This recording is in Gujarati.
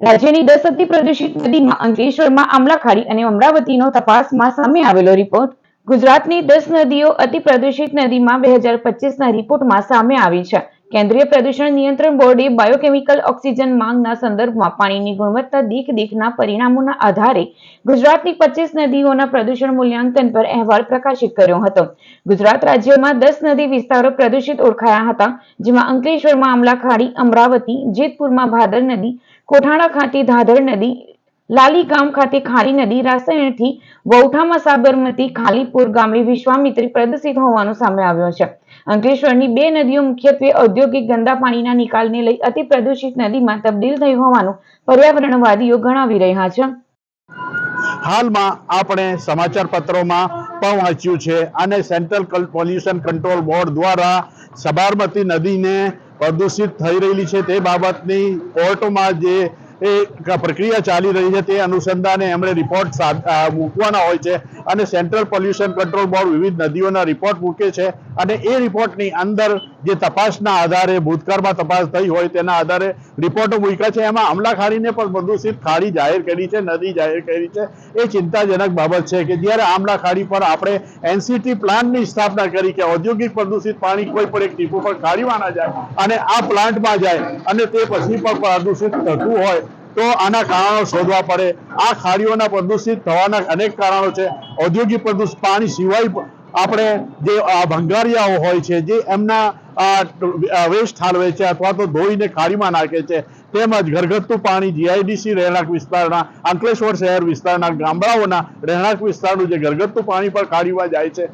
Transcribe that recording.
રાજ્યની દસ અતિ પ્રદૂષિત નદીમાં અંકલેશ્વરમાં આમલાખાડી અને અમરાવતીનો તપાસમાં સામે આવેલો રિપોર્ટ ગુજરાતની દસ નદીઓ અતિ પ્રદૂષિત નદીમાં બે હજાર પચીસના રિપોર્ટમાં સામે આવી છે. કેન્દ્રીય પ્રદૂષણ નિયંત્રણ બોર્ડે બાયોકેમિકલ ઓક્સિજન માંગના સંદર્ભમાં પાણીની ગુણવત્તા દીખ દીખના પરિણામોના આધારે ગુજરાતની પચીસ નદીઓના પ્રદૂષણ મૂલ્યાંકન પર અહેવાલ પ્રકાશિત કર્યો હતો. ગુજરાત રાજ્યમાં દસ નદી વિસ્તારો પ્રદૂષિત ઓળખાયા હતા, જેમાં અંકલેશ્વરમાં આમલાખાડી અમરાવતી, જેતપુરમાં ભાદર નદી, કોઠાણા ખાતે ધાધર નદી લાલી ગામ ખાતે ખારી નદી રાસાયણથી વૌઠામાં સાબરમતી ખાલીપુર ગામે વિશ્વામિત્રી પ્રદૂષિત હોવાનું સામે આવ્યો છે. અંકલેશ્વરની બે નદીઓ મુખ્યત્વે ઔદ્યોગિક ગંદા પાણીના નિકાલને લઈ અતિ પ્રદૂષિત નદીમાં તબદીલ થઈ હોવાનું પર્યાવરણવાદીઓ ગણાવી રહ્યા છે. હાલમાં આપણે સમાચાર પત્રોમાં પણ વાંચ્યું છે અને સેન્ટ્રલ પોલ્યુશન કંટ્રોલ બોર્ડ દ્વારા સાબરમતી નદીને પ્રદૂષિત થઈ રહેલી છે. તે બાબતની કોર્ટમાં જે એક પ્રક્રિયા ચાલી રહી છે તે અનુસંધાને એમણે રિપોર્ટ મૂકવાના હોય છે. અને સેન્ટ્રલ પોલ્યુશન કંટ્રોલ બોર્ડ વિવિધ નદીઓના રિપોર્ટ મૂકે છે અને એ રિપોર્ટની અંદર જે તપાસના આધારે, ભૂતકાળમાં તપાસ થઈ હોય તેના આધારે રિપોર્ટો મૂક્યા છે. એમાં આમલાખાડીને પણ પ્રદૂષિત ખાડી જાહેર કરી છે, નદી જાહેર કરી છે. એ ચિંતાજનક બાબત છે કે જ્યારે આમલાખાડી પર આપણે એનસીટી પ્લાન્ટની સ્થાપના કરી કે ઔદ્યોગિક પ્રદૂષિત પાણી કોઈ પણ એક ટીપું પર ખાડીમાં ના જાય અને આ પ્લાન્ટમાં જાય અને તે પછી પણ પ્રદૂષિત થતું હોય તો આના કારણો શોધવા પડે. આ ખાડીઓના પ્રદૂષિત થવાના અનેક કારણો છે. ઔદ્યોગિક પ્રદૂષિત પાણી સિવાય આપણે જે ભંગારિયાઓ હોય છે, જે એમના વેસ્ટ ઠાલવે છે અથવા તો ધોઈને ખાડીમાં નાખે છે, તેમજ ઘરગથ્થુ પાણી જીઆઈડીસી રહેણાંક વિસ્તારના, અંકલેશ્વર શહેર વિસ્તારના, ગામડાઓના રહેણાંક વિસ્તારનું જે ઘરગથ્થુ પાણી પણ ખાડીમાં જાય છે.